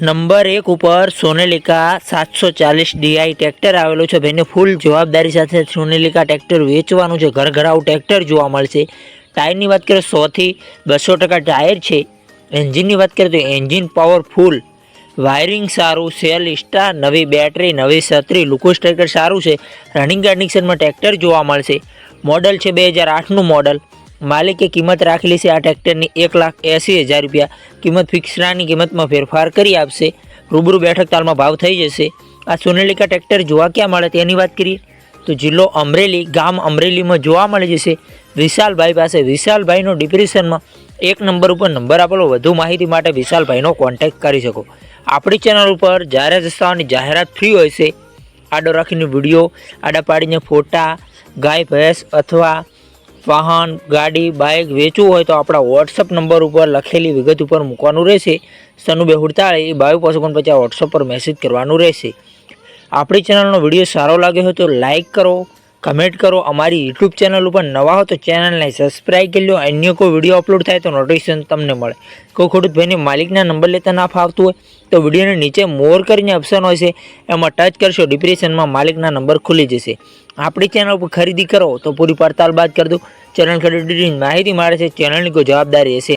Number એક ઉપર સોનેલિકા સાતસો ચાલીસ ડીઆઈ ટ્રેક્ટર આવેલું છે. ભાઈને ફૂલ જવાબદારી સાથે સોનેલિકા ટ્રેક્ટર વેચવાનું છે. ઘરઘરાવું ટ્રેક્ટર જોવા મળશે. ટાયરની વાત કરીએ સોથી બસો ટકા ટાયર છે. એન્જિનની વાત કરીએ તો એન્જિન પાવરફુલ વાયરિંગ સારું સેલ સ્ટાર નવી બેટરી નવી છત્રી લુકોસ ટ્રેક્ટર સારું છે. રનિંગ કન્ડિશનમાં ટ્રેક્ટર જોવા મળશે. મોડલ છે બે હજાર આઠનું મોડલ માલિકે કિંમત રાખેલી છે. આ ટ્રેક્ટરની એક લાખ એંસી હજાર રૂપિયા કિંમત ફિક્સરાની કિંમતમાં ફેરફાર કરી આપશે. રૂબરૂ બેઠક તાલમાં ભાવ થઈ જશે. આ સોનેલિકા ટ્રેક્ટર જોવા ક્યાં મળે તેની વાત કરીએ તો જિલ્લો અમરેલી, ગામ અમરેલીમાં જોવા મળી જશે. વિશાલભાઈ પાસે વિશાલભાઈનો ડિપ્રેશનમાં એક નંબર ઉપર નંબર આપેલો. વધુ માહિતી માટે વિશાલભાઈનો કોન્ટેક્ટ કરી શકો. આપણી ચેનલ ઉપર જાહેરાત રસ્તાઓની જાહેરાત ફ્રી હોય છે. આડો રાખીને વીડિયો આડા પાડીને ફોટા, ગાય ભેંસ અથવા વાહન, ગાડી, બાઇક વેચવું હોય તો આપણા વોટ્સઅપ નંબર ઉપર લખેલી વિગત ઉપર મૂકવાનું રહેશે. સનુબે હુડતાળે એ બાવીસ પાંચ ઓગણપચાસ વોટ્સઅપ પર મેસેજ કરવાનું રહેશે. આપણી ચેનલનો વીડિયો સારો લાગ્યો હોય તો લાઇક કરો કમેન્ટ કરો. અમારી યુટ્યુબ ચેનલ ઉપર નવા હો તો ચેનલને સબસ્ક્રાઈબ કરી લો. અન્ય કોઈ વીડિયો અપલોડ થાય તો નોટિફિકેશન તમને મળે. કોઈ ખેડૂત ભાઈને માલિકના નંબર લેતા ના ફાવતું હોય તો વિડીયોને નીચે મોર કરીને ઓપ્શન હોય છે. એમાં ટચ કરશો ડિપ્રેશનમાં માલિકના નંબર ખુલી જશે. આપણી ચેનલ ઉપર ખરીદી કરો તો પૂરી પડતાલ બાદ કરી દો ચેનલ ખરીદી માહિતી મળે છે. ચેનલની કોઈ જવાબદારી હશે